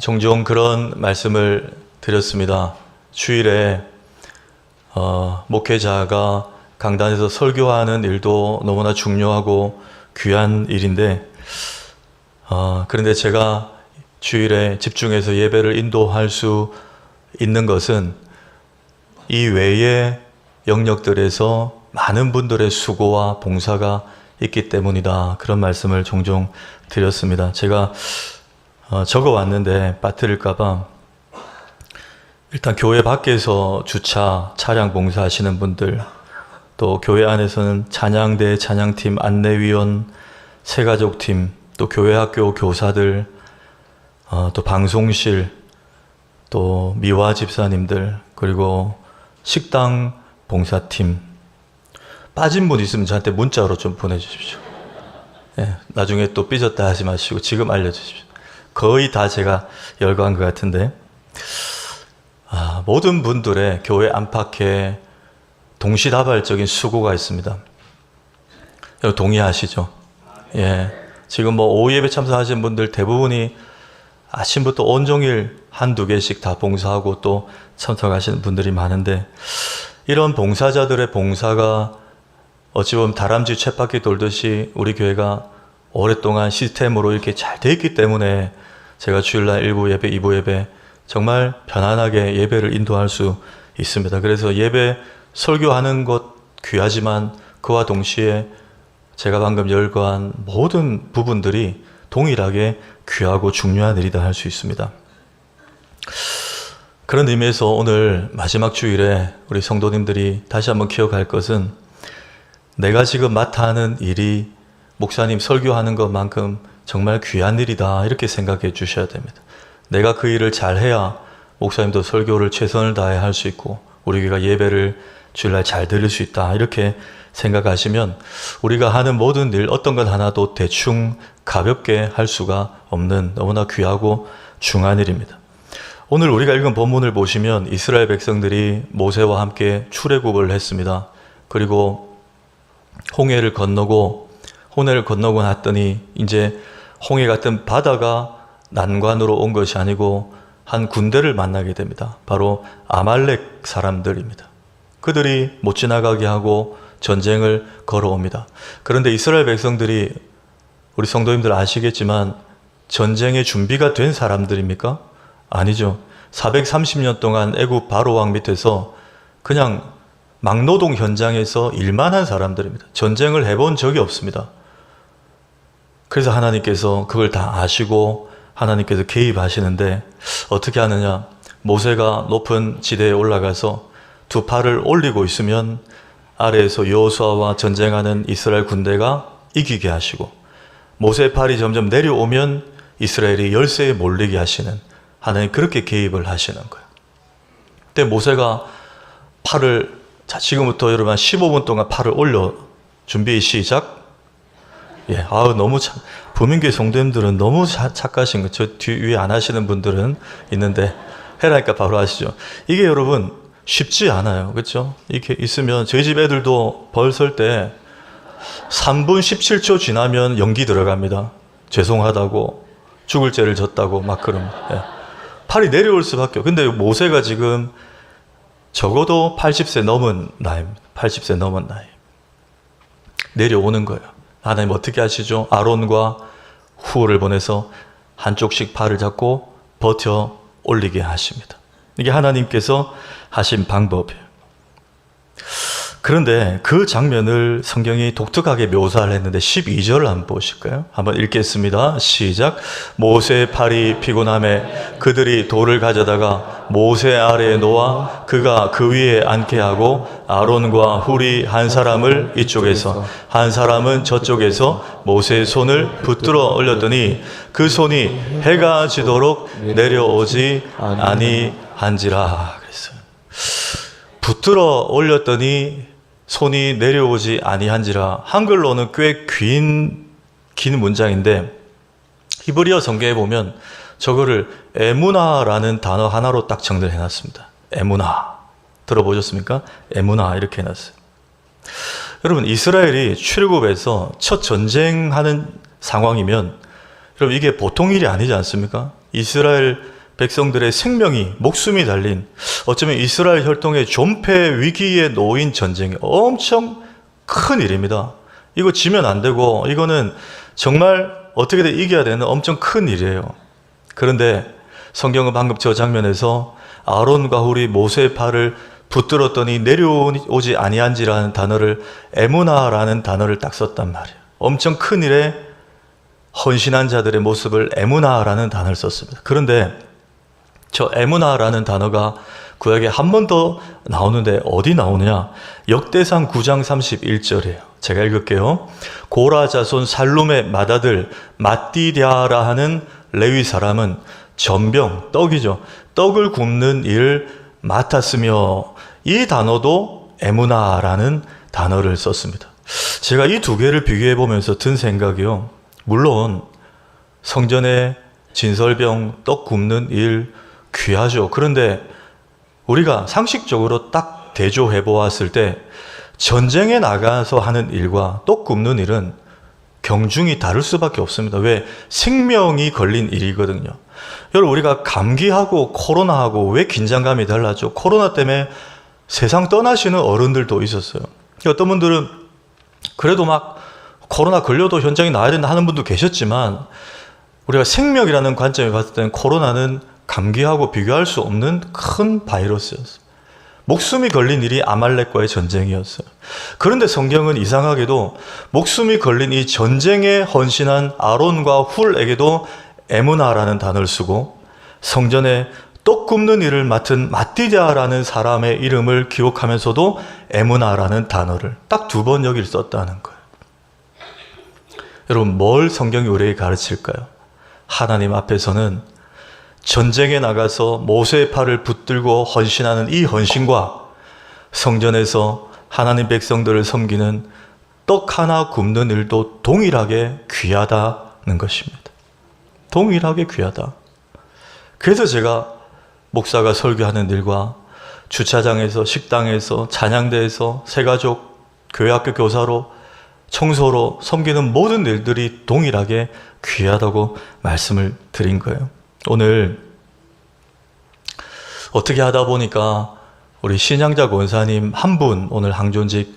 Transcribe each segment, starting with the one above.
종종 그런 말씀을 드렸습니다. 주일에 어, 목회자가 강단에서 설교하는 일도 너무나 중요하고 귀한 일인데 어, 그런데 제가 주일에 집중해서 예배를 인도할 수 있는 것은 이 외의 영역들에서 많은 분들의 수고와 봉사가 있기 때문이다. 그런 말씀을 종종 드렸습니다. 제가 어, 적어 왔는데 빠뜨릴까봐 일단 교회 밖에서 주차 차량 봉사하시는 분들 또 교회 안에서는 찬양대 찬양팀 안내위원 새가족팀 또 교회 학교 교사들 어, 또 방송실 또 미화 집사님들 그리고 식당 봉사팀 빠진 분 있으면 저한테 문자로 좀 보내주십시오. 예, 나중에 또 삐졌다 하지 마시고 지금 알려주십시오. 거의 다 제가 열거한 것 같은데 아, 모든 분들의 교회 안팎에 동시다발적인 수고가 있습니다. 여러분 동의하시죠? 예. 지금 뭐 오후 예배 참석하신 분들 대부분이 아침부터 온종일 한두 개씩 다 봉사하고 또 참석하시는 분들이 많은데 이런 봉사자들의 봉사가 어찌 보면 다람쥐 쳇바퀴 돌듯이 우리 교회가 오랫동안 시스템으로 이렇게 잘 돼 있기 때문에 제가 주일날 1부 예배, 2부 예배 정말 편안하게 예배를 인도할 수 있습니다. 그래서 예배 설교하는 것 귀하지만 그와 동시에 제가 방금 열거한 모든 부분들이 동일하게 귀하고 중요한 일이다 할 수 있습니다. 그런 의미에서 오늘 마지막 주일에 우리 성도님들이 다시 한번 기억할 것은 내가 지금 맡아 하는 일이 목사님 설교하는 것만큼 정말 귀한 일이다 이렇게 생각해 주셔야 됩니다. 내가 그 일을 잘 해야 목사님도 설교를 최선을 다해 할 수 있고 우리 교회가 예배를 주일날 잘 드릴 수 있다 이렇게 생각하시면 우리가 하는 모든 일 어떤 것 하나도 대충 가볍게 할 수가 없는 너무나 귀하고 중한 일입니다. 오늘 우리가 읽은 본문을 보시면 이스라엘 백성들이 모세와 함께 출애굽을 했습니다. 그리고 홍해를 건너고 홍해를 건너고 났더니 이제 홍해 같은 바다가 난관으로 온 것이 아니고 한 군대를 만나게 됩니다. 바로 아말렉 사람들입니다. 그들이 못 지나가게 하고 전쟁을 걸어옵니다. 그런데 이스라엘 백성들이 우리 성도님들 아시겠지만 전쟁의 준비가 된 사람들입니까? 아니죠. 430년 동안 애굽 바로 왕 밑에서 그냥 막노동 현장에서 일만 한 사람들입니다. 전쟁을 해본 적이 없습니다. 그래서 하나님께서 그걸 다 아시고 하나님께서 개입하시는데 어떻게 하느냐? 모세가 높은 지대에 올라가서 두 팔을 올리고 있으면 아래에서 여호수아와 전쟁하는 이스라엘 군대가 이기게 하시고 모세의 팔이 점점 내려오면 이스라엘이 열세에 몰리게 하시는 하나님 그렇게 개입을 하시는 거예요. 그때 모세가 팔을 자 지금부터 여러분 한 15분 동안 팔을 올려 준비 시작. 예, 아우 너무 참 부민교회 성도님들은 너무 자, 착하신 거. 저뒤 위에 안 하시는 분들은 있는데 해라니까 바로 하시죠. 이게 여러분 쉽지 않아요. 그렇죠? 이렇게 있으면 저희 집 애들도 벌설 때 3분 17초 지나면 연기 들어갑니다. 죄송하다고 죽을 죄를 졌다고 막 그럼 예. 팔이 내려올 수밖에. 없 근데 모세가 지금 적어도 80세 넘은 나이입니다. 80세 넘은 나이. 내려오는 거예요. 하나님 어떻게 하시죠? 아론과 후를 보내서 한쪽씩 팔을 잡고 버텨 올리게 하십니다. 이게 하나님께서 하신 방법이에요. 그런데 그 장면을 성경이 독특하게 묘사를 했는데 12절을 한번 보실까요? 한번 읽겠습니다. 시작. 모세의 팔이 피곤함에 그들이 돌을 가져다가 모세 아래에 놓아 그가 그 위에 앉게 하고 아론과 훌이 한 사람을 이쪽에서 한 사람은 저쪽에서 모세의 손을 붙들어 올렸더니 그 손이 해가 지도록 내려오지 아니한지라. 붙들어 올렸더니 손이 내려오지 아니한지라 한글로는 꽤 긴 긴 문장인데 히브리어 성경에 보면 저거를 에무나라는 단어 하나로 딱 정리를 해놨습니다. 에무나 들어보셨습니까? 에무나 이렇게 해놨어요. 여러분 이스라엘이 출애굽에서 첫 전쟁하는 상황이면 여러분 이게 보통 일이 아니지 않습니까? 이스라엘 백성들의 생명이 목숨이 달린 어쩌면 이스라엘 혈통의 존폐 위기에 놓인 전쟁이 엄청 큰 일입니다. 이거 지면 안 되고 이거는 정말 어떻게든 이겨야 되는 엄청 큰 일이에요. 그런데 성경은 방금 저 장면에서 아론과 훌이 모세의 팔을 붙들었더니 내려오지 아니한지라는 단어를 에무나라는 단어를 딱 썼단 말이에요. 엄청 큰 일에 헌신한 자들의 모습을 에무나라는 단어를 썼습니다. 그런데 저 에무나라는 단어가 구약에 한 번 더 나오는데 어디 나오느냐? 역대상 9장 31절이에요. 제가 읽을게요. 고라 자손 살룸의 맏아들 마띠랴라 하는 레위 사람은 전병, 떡이죠. 떡을 굽는 일을 맡았으며 이 단어도 에무나라는 단어를 썼습니다. 제가 이 두 개를 비교해 보면서 든 생각이요. 물론 성전에 진설병 떡 굽는 일 귀하죠. 그런데 우리가 상식적으로 딱 대조해 보았을 때 전쟁에 나가서 하는 일과 떡 굽는 일은 경중이 다를 수밖에 없습니다. 왜? 생명이 걸린 일이거든요. 여러분, 우리가 감기하고 코로나하고 왜 긴장감이 달라죠? 코로나 때문에 세상 떠나시는 어른들도 있었어요. 어떤 분들은 그래도 막 코로나 걸려도 현장에 나야 된다 하는 분도 계셨지만 우리가 생명이라는 관점에 봤을 때는 코로나는 감기하고 비교할 수 없는 큰 바이러스였어요. 목숨이 걸린 일이 아말렉과의 전쟁이었어요. 그런데 성경은 이상하게도 목숨이 걸린 이 전쟁에 헌신한 아론과 훌에게도 에무나라는 단어를 쓰고 성전에 떡 굽는 일을 맡은 마띠디아라는 사람의 이름을 기억하면서도 에무나라는 단어를 딱 두 번 여기를 썼다는 거예요. 여러분 뭘 성경이 우리에게 가르칠까요? 하나님 앞에서는 전쟁에 나가서 모세의 팔을 붙들고 헌신하는 이 헌신과 성전에서 하나님 백성들을 섬기는 떡 하나 굽는 일도 동일하게 귀하다는 것입니다. 동일하게 귀하다. 그래서 제가 목사가 설교하는 일과 주차장에서 식당에서 찬양대에서 새가족 교회학교 교사로 청소로 섬기는 모든 일들이 동일하게 귀하다고 말씀을 드린 거예요. 오늘 어떻게 하다 보니까 우리 신양자 권사님 한 분 오늘 항존직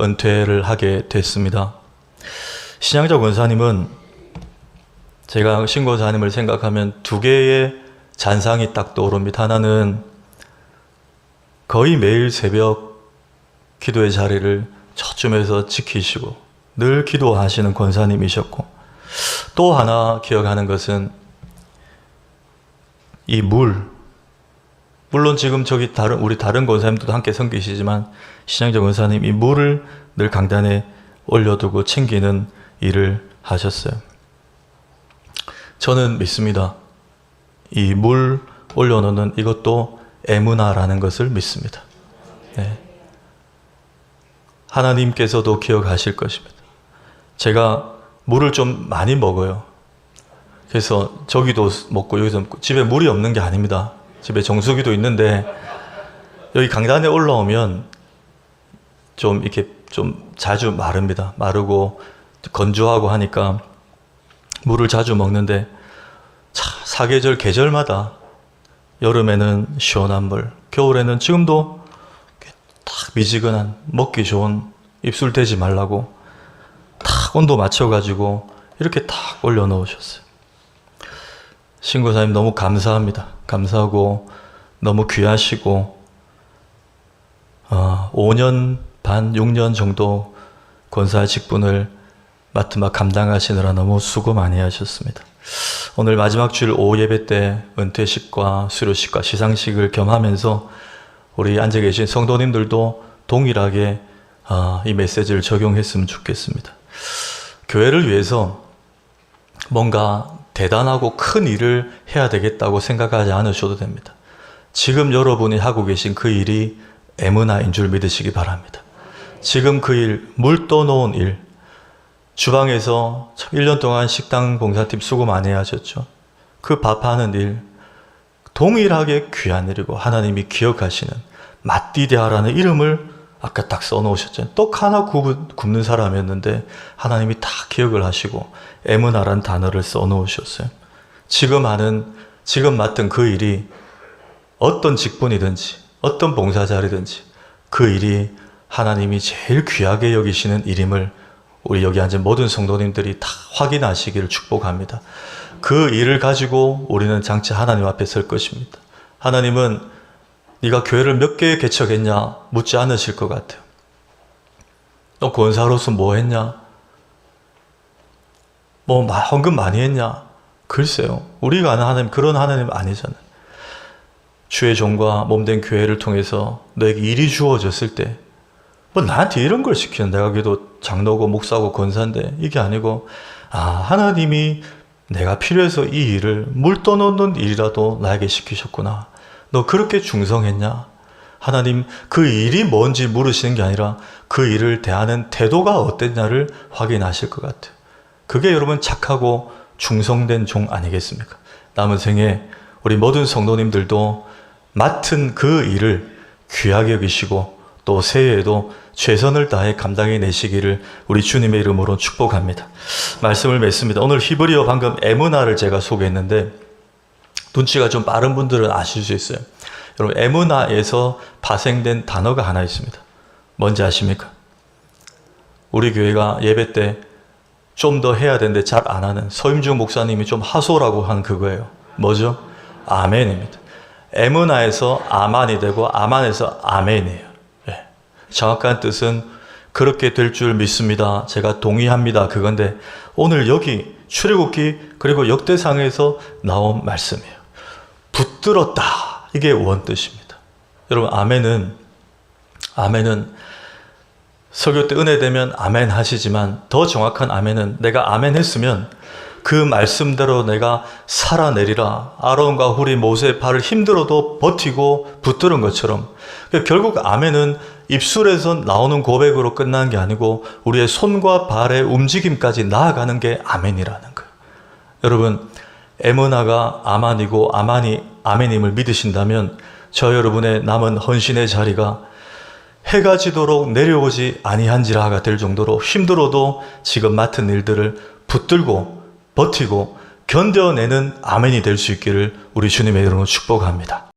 은퇴를 하게 됐습니다. 신양자 권사님은 제가 신권사님을 생각하면 두 개의 잔상이 딱 떠오릅니다. 하나는 거의 매일 새벽 기도의 자리를 저쯤에서 지키시고 늘 기도하시는 권사님이셨고 또 하나 기억하는 것은 이 물, 물론 지금 저기 다른 우리 다른 권사님들도 함께 섬기시지만 신양정 권사님 이 물을 늘 강단에 올려두고 챙기는 일을 하셨어요. 저는 믿습니다. 이 물 올려놓는 이것도 에무나라는 것을 믿습니다. 네. 하나님께서도 기억하실 것입니다. 제가 물을 좀 많이 먹어요. 그래서 저기도 먹고 여기서 먹고 집에 물이 없는 게 아닙니다. 집에 정수기도 있는데 여기 강단에 올라오면 좀 이렇게 좀 자주 마릅니다. 마르고 건조하고 하니까 물을 자주 먹는데 차, 사계절 계절마다 여름에는 시원한 물, 겨울에는 지금도 딱 미지근한 먹기 좋은 입술 대지 말라고 딱 온도 맞춰 가지고 이렇게 딱 올려 놓으셨어요. 신고사님 너무 감사합니다. 감사하고 너무 귀하시고 어, 5년 반, 6년 정도 권사 직분을 맡으마 감당하시느라 너무 수고 많이 하셨습니다. 오늘 마지막 주일 오후 예배 때 은퇴식과 수료식과 시상식을 겸하면서 우리 앉아 계신 성도님들도 동일하게 어, 이 메시지를 적용했으면 좋겠습니다. 교회를 위해서 뭔가 대단하고 큰 일을 해야 되겠다고 생각하지 않으셔도 됩니다. 지금 여러분이 하고 계신 그 일이 에무나인 줄 믿으시기 바랍니다. 지금 그 일, 물 떠놓은 일, 주방에서 1년 동안 식당 봉사팀 수고 많이 하셨죠. 그 밥하는 일, 동일하게 귀한 일이고 하나님이 기억하시는 마띠데아라는 이름을 아까 딱 써놓으셨잖아요. 떡 하나 굽는 사람이었는데 하나님이 다 기억을 하시고 에무나란 단어를 써놓으셨어요. 지금 하는 지금 맡은 그 일이 어떤 직분이든지 어떤 봉사 자리든지 그 일이 하나님이 제일 귀하게 여기시는 일임을 우리 여기 앉은 모든 성도님들이 다 확인하시기를 축복합니다. 그 일을 가지고 우리는 장차 하나님 앞에 설 것입니다. 하나님은 네가 교회를 몇 개 개척했냐 묻지 않으실 것 같아요. 너 권사로서 뭐 했냐? 뭐 마- 헌금 많이 했냐? 글쎄요. 우리가 아는 하나님 그런 하나님 아니잖아요. 주의 종과 몸된 교회를 통해서 너에게 일이 주어졌을 때, 뭐 나한테 이런 걸 시키는 내가 그래도 장로고 목사고 권사인데 이게 아니고, 아, 하나님이 내가 필요해서 이 일을 물 떠놓는 일이라도 나에게 시키셨구나. 너 그렇게 중성했냐? 하나님 그 일이 뭔지 물으시는 게 아니라 그 일을 대하는 태도가 어땠냐를 확인하실 것 같아요. 그게 여러분 착하고 중성된 종 아니겠습니까? 남은 생에 우리 모든 성도님들도 맡은 그 일을 귀하게 여기시고 또 새해에도 최선을 다해 감당해 내시기를 우리 주님의 이름으로 축복합니다. 말씀을 맺습니다. 오늘 히브리어 방금 에무나를 제가 소개했는데 눈치가 좀 빠른 분들은 아실 수 있어요. 여러분 에무나에서 파생된 단어가 하나 있습니다. 뭔지 아십니까? 우리 교회가 예배 때 좀 더 해야 되는데 잘 안 하는 서임중 목사님이 좀 하소라고 한 그거예요. 뭐죠? 아멘입니다. 에무나에서 아만이 되고 아만에서 아멘이에요. 예. 정확한 뜻은 그렇게 될 줄 믿습니다. 제가 동의합니다. 그건데 오늘 여기 출애굽기 그리고 역대상에서 나온 말씀이에요. 붙들었다. 이게 원뜻입니다. 여러분 아멘은 아멘은 설교 때 은혜 되면 아멘 하시지만 더 정확한 아멘은 내가 아멘 했으면 그 말씀대로 내가 살아내리라. 아론과 훌이 모세의 발을 힘들어도 버티고 붙들은 것처럼 그러니까 결국 아멘은 입술에서 나오는 고백으로 끝나는 게 아니고 우리의 손과 발의 움직임까지 나아가는 게 아멘이라는 거예요. 여러분 에머나가 아만이고 아만이 아멘임을 믿으신다면 저 여러분의 남은 헌신의 자리가 해가 지도록 내려오지 아니한지라가 될 정도로 힘들어도 지금 맡은 일들을 붙들고 버티고 견뎌내는 아멘이 될 수 있기를 우리 주님의 이름으로 축복합니다.